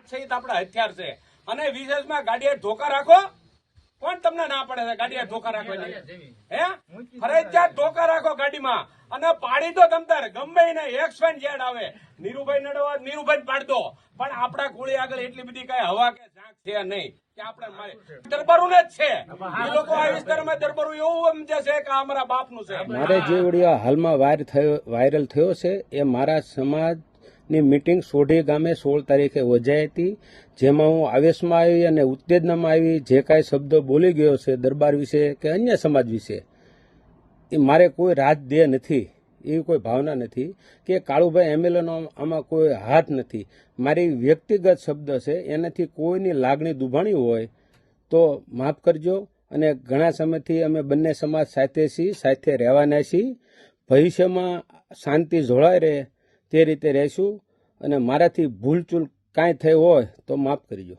હાથ સહિત આપણા હથિયાર છે. અને વિશેષમાં ગાડીએ ધોકા રાખો કોણ તમને ના પડે છે. ગાડીએ ધોકા રાખો હે? ફરજિયાત ધોકા રાખો ગાડીમાં. અને પાડી દો તમતાર ગમે વાન ઝેડ આવે. નીરુભાઈ નડવા, નીરુભાઈ પાડતો પણ આપણા કોળી આગળ એટલી બધી કઈ હવા કે ઝાંક છે નહીં કે આપણે જ છે. એ લોકો આ વિસ્તારમાં એવું સમજે છે કે આ અમારા બાપનું છે. મારે હાલમાં વાયર થયો વાયરલ થયો છે, એ મારા સમાજની મિટિંગ સોઢી ગામે સોળ તારીખે યોજાઈ હતી. જેમાં હું આવેશમાં આવી અને ઉત્તેજનામાં આવી, જે કાંઈ શબ્દો બોલી ગયો છે દરબાર વિશે કે અન્ય સમાજ વિશે, એ મારે કોઈ રાજદેહ નથી, એવી કોઈ ભાવના નથી કે કાળુભાઈ એમએલએનો આમાં કોઈ હાથ નથી. મારી વ્યક્તિગત શબ્દ છે, એનાથી કોઈની લાગણી દુભાણી હોય તો માફ કરજો અને ઘણા સમયથી અમે બંને સમાજ સાથે છીએ, સાથે રહેવાના છીએ. ભવિષ્યમાં શાંતિ જોડાઈ રહે તે રીતે રહેશું અને મારાથી ભૂલચૂલ કાંઈ થઈ હોય તો માફ કરજો.